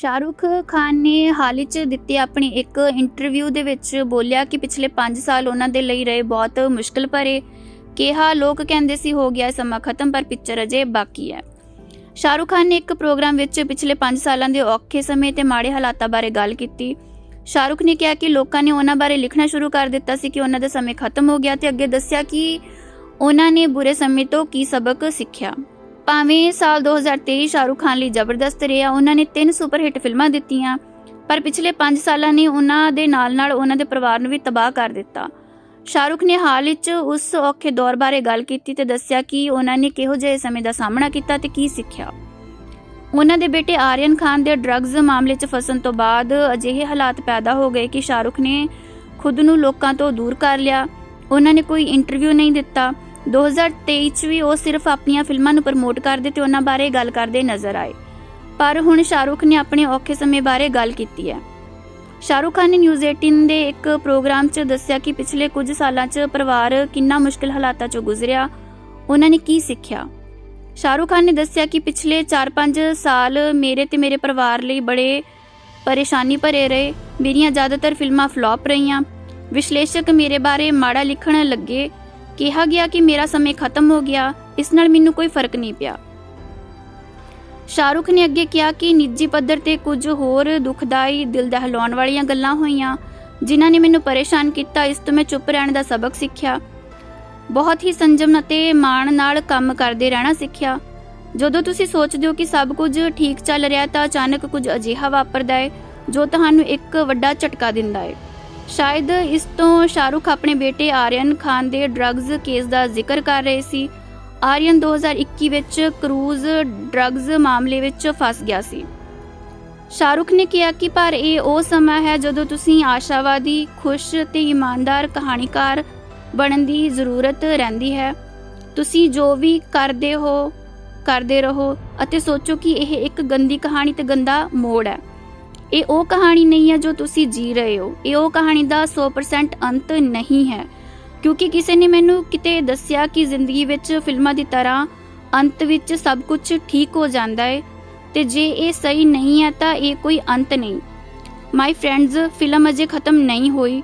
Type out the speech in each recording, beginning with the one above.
ਸ਼ਾਹਰੁਖ ਖਾਨ ਨੇ ਹਾਲ ਹੀ 'ਚ ਦਿੱਤੀ ਆਪਣੀ ਇੱਕ ਇੰਟਰਵਿਊ ਦੇ ਵਿੱਚ ਬੋਲਿਆ ਕਿ ਪਿਛਲੇ 5 ਸਾਲ ਉਹਨਾਂ ਦੇ ਲਈ ਰਹੇ ਬਹੁਤ ਮੁਸ਼ਕਲ ਭਰੇ। ਕਿਹਾ, ਲੋਕ ਕਹਿੰਦੇ ਸੀ, ਹੋ ਗਿਆ ਸਮਾਂ ਖਤਮ, ਪਰ ਪਿਕਚਰ ਅਜੇ ਬਾਕੀ ਹੈ। ਸ਼ਾਹਰੁਖ ਖਾਨ ਨੇ ਇੱਕ ਪ੍ਰੋਗਰਾਮ ਵਿੱਚ ਪਿਛਲੇ 5 ਸਾਲਾਂ ਦੇ ਔਖੇ ਸਮੇਂ ਤੇ ਮਾੜੇ ਹਾਲਾਤਾਂ ਬਾਰੇ ਗੱਲ ਕੀਤੀ। ਸ਼ਾਹਰੁਖ ਨੇ ਕਿਹਾ ਕਿ ਲੋਕਾਂ ਨੇ ਉਹਨਾਂ ਬਾਰੇ ਲਿਖਣਾ ਸ਼ੁਰੂ ਕਰ ਦਿੱਤਾ ਸੀ ਕਿ ਉਹਨਾਂ ਦਾ ਸਮੇਂ ਖਤਮ ਹੋ ਗਿਆ ਤੇ ਅੱਗੇ ਦੱਸਿਆ ਕਿ ਉਹਨਾਂ ਨੇ ਬੁਰੇ ਸਮੇਂ ਤੋਂ ਕੀ ਸਬਕ ਸਿੱਖਿਆ। ਭਾਵੇਂ ਸਾਲ 2023 ਸ਼ਾਹਰੁਖ ਖਾਨ ਲਈ ਜ਼ਬਰਦਸਤ ਰਿਹਾ, ਉਹਨਾਂ ਨੇ ਤਿੰਨ ਸੁਪਰ ਹਿੱਟ ਫਿਲਮਾਂ ਦਿੱਤੀਆਂ, ਪਰ ਪਿਛਲੇ 5 ਸਾਲਾਂ ਨੇ ਉਹਨਾਂ ਦੇ ਨਾਲ-ਨਾਲ ਉਹਨਾਂ ਦੇ ਪਰਿਵਾਰ ਨੂੰ ਵੀ ਤਬਾਹ ਕਰ ਦਿੱਤਾ। ਸ਼ਾਹਰੁਖ ਨੇ ਹਾਲ ਵਿੱਚ ਉਸ ਔਖੇ ਦੌਰ ਬਾਰੇ ਗੱਲ ਕੀਤੀ ਤੇ ਦੱਸਿਆ ਕਿ ਉਹਨਾਂ ਨੇ ਕਿਹੋ ਜਿਹੇ ਸਮੇਂ ਦਾ ਸਾਹਮਣਾ ਕੀਤਾ ਤੇ ਕੀ ਸਿੱਖਿਆ। ਉਹਨਾਂ ਦੇ ਬੇਟੇ ਆਰੀਅਨ ਖਾਨ ਦੇ ਡਰੱਗਜ਼ ਮਾਮਲੇ 'ਚ ਫਸਣ ਤੋਂ ਬਾਅਦ ਅਜਿਹੇ ਹਾਲਾਤ ਪੈਦਾ ਹੋ ਗਏ ਕਿ ਸ਼ਾਹਰੁਖ ਨੇ ਖੁਦ ਨੂੰ ਲੋਕਾਂ ਤੋਂ ਦੂਰ ਕਰ ਲਿਆ। ਉਹਨਾਂ ਨੇ ਕੋਈ ਇੰਟਰਵਿਊ ਨਹੀਂ ਦਿੱਤਾ। 2023 ਚ ਵੀ ਉਹ ਸਿਰਫ ਆਪਣੀਆਂ ਫਿਲਮਾਂ ਨੂੰ ਪ੍ਰਮੋਟ ਕਰਦੇ ਤੇ ਉਹਨਾਂ ਬਾਰੇ ਗੱਲ ਕਰਦੇ ਨਜ਼ਰ ਆਏ। ਪਰ ਹੁਣ ਸ਼ਾਹਰੁਖ ਨੇ ਆਪਣੇ ਔਖੇ ਸਮੇਂ ਬਾਰੇ ਗੱਲ ਕੀਤੀ ਹੈ। ਸ਼ਾਹਰੁਖ ਖਾਨ ਨੇ ਨਿਊਜ਼ 18 ਦੇ ਇੱਕ ਪ੍ਰੋਗਰਾਮ 'ਚ ਦੱਸਿਆ ਕਿ ਪਿਛਲੇ ਕੁਝ ਸਾਲਾਂ 'ਚ ਪਰਿਵਾਰ ਕਿੰਨਾ ਮੁਸ਼ਕਲ ਹਾਲਾਤਾਂ 'ਚੋਂ ਗੁਜ਼ਰਿਆ, ਉਹਨਾਂ ਨੇ ਕੀ ਸਿੱਖਿਆ? ਸ਼ਾਹਰੁਖ ਖਾਨ ਨੇ ਦੱਸਿਆ ਕਿ ਪਿਛਲੇ 4-5 ਸਾਲ ਮੇਰੇ ਤੇ ਮੇਰੇ ਪਰਿਵਾਰ ਲਈ ਬੜੇ ਪਰੇਸ਼ਾਨੀ ਭਰੇ ਰਹੇ। ਮੇਰੀਆਂ ਜ਼ਿਆਦਾਤਰ ਫਿਲਮਾਂ ਫਲॉप ਰਹੀਆਂ। ਵਿਸ਼ਲੇਸ਼ਕ ਮੇਰੇ ਬਾਰੇ ਮਾੜਾ ਲਿਖਣ ਲੱਗੇ। ਕਿਹਾ ਗਿਆ ਕਿ ਮੇਰਾ ਸਮੇਂ ਖਤਮ ਹੋ ਗਿਆ, ਇਸ ਨਾਲ ਮੈਨੂੰ ਕੋਈ ਫ਼ਰਕ ਨਹੀਂ ਪਿਆ। ਸ਼ਾਹਰੁਖ ਨੇ ਅੱਗੇ ਕਿਹਾ ਕਿ ਨਿੱਜੀ ਪੱਧਰ ਤੇ ਕੁਝ ਹੋਰ ਦੁਖਦਾਈ ਦਿਲ ਦਹਿਲਾਉਣ ਵਾਲੀਆਂ ਗੱਲਾਂ ਹੋਈਆਂ, ਜਿਨ੍ਹਾਂ ਨੇ ਮੈਨੂੰ ਪਰੇਸ਼ਾਨ ਕੀਤਾ, ਇਸ ਤੋਂ ਮੈਂ ਚੁੱਪ ਰਹਿਣ ਦਾ ਸਬਕ ਸਿੱਖਿਆ। ਬਹੁਤ ਹੀ ਸੰਜਮ ਅਤੇ ਮਾਣ ਨਾਲ ਕੰਮ ਕਰਦੇ ਰਹਿਣਾ ਸਿੱਖਿਆ। ਜਦੋਂ ਤੁਸੀਂ ਸੋਚਦੇ ਹੋ ਕਿ ਸਭ ਕੁਝ ਠੀਕ ਚੱਲ ਰਿਹਾ ਤਾਂ ਅਚਾਨਕ ਕੁਝ ਅਜਿਹਾ ਵਾਪਰਦਾ ਹੈ, ਜੋ ਤੁਹਾਨੂੰ ਇੱਕ ਵੱਡਾ ਝਟਕਾ ਦਿੰਦਾ ਹੈ। ਸ਼ਾਇਦ ਇਸ ਤੋਂ ਸ਼ਾਹਰੁਖ ਆਪਣੇ ਬੇਟੇ ਆਰੀਅਨ ਖਾਨ ਦੇ ਡਰੱਗਸ ਕੇਸ ਦਾ ਜ਼ਿਕਰ ਕਰ ਰਹੇ ਸੀ। ਆਰੀਅਨ 2021 ਵਿੱਚ ਕਰੂਜ਼ ਡਰੱਗਸ ਮਾਮਲੇ ਵਿੱਚ ਫਸ ਗਿਆ ਸੀ। ਸ਼ਾਹਰੁਖ ਨੇ ਕਿਹਾ ਕਿ ਪਰ ਇਹ ਉਹ ਸਮਾਂ ਹੈ ਜਦੋਂ ਤੁਸੀਂ ਆਸ਼ਾਵਾਦੀ, ਖੁਸ਼ ਤੇ ਇਮਾਨਦਾਰ ਕਹਾਣੀਕਾਰ ਬਣਨ ਦੀ ਜ਼ਰੂਰਤ ਰਹਿੰਦੀ ਹੈ। ਤੁਸੀਂ ਜੋ ਵੀ ਕਰਦੇ ਹੋ, ਕਰਦੇ ਰਹੋ ਅਤੇ ਸੋਚੋ ਕਿ ਇਹ ਇੱਕ ਗੰਦੀ ਕਹਾਣੀ ਤੇ ਗੰਦਾ ਮੋੜ ਹੈ। ਇਹ ਉਹ ਕਹਾਣੀ ਨਹੀਂ ਹੈ ਜੋ ਤੁਸੀਂ ਜੀ ਰਹੇ ਹੋ। ਇਹ ਉਹ ਕਹਾਣੀ ਦਾ 100% ਅੰਤ ਨਹੀਂ ਹੈ। ਕਿਉਂਕਿ ਕਿਸੇ ਨੇ ਮੈਨੂੰ ਕਿਤੇ ਦੱਸਿਆ ਕਿ ਜ਼ਿੰਦਗੀ ਵਿੱਚ ਫਿਲਮਾਂ ਦੀ ਤਰ੍ਹਾਂ ਅੰਤ ਵਿੱਚ ਸਭ ਕੁਝ ਠੀਕ ਹੋ ਜਾਂਦਾ ਹੈ ਤੇ ਜੇ ਇਹ ਸਹੀ ਨਹੀਂ ਹੈ ਤਾਂ ਇਹ ਕੋਈ ਅੰਤ ਨਹੀਂ। ਮਾਈ ਫਰੈਂਡਸ ਫਿਲਮ ਅਜੇ ਖਤਮ ਨਹੀਂ ਹੋਈ।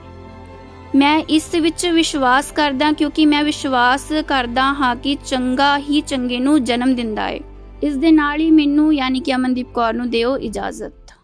ਮੈਂ ਇਸ ਵਿੱਚ ਵਿਸ਼ਵਾਸ ਕਰਦਾ ਕਿਉਂਕਿ ਮੈਂ ਵਿਸ਼ਵਾਸ ਕਰਦਾ ਹਾਂ ਕਿ ਚੰਗਾ ਹੀ ਚੰਗੇ ਨੂੰ ਜਨਮ ਦਿੰਦਾ ਹੈ। ਇਸ ਦੇ ਨਾਲ ਹੀ ਮੈਨੂੰ ਯਾਨੀ ਕਿ ਅਮਨਦੀਪ ਕੌਰ ਨੂੰ ਦਿਓ ਇਜਾਜ਼ਤ।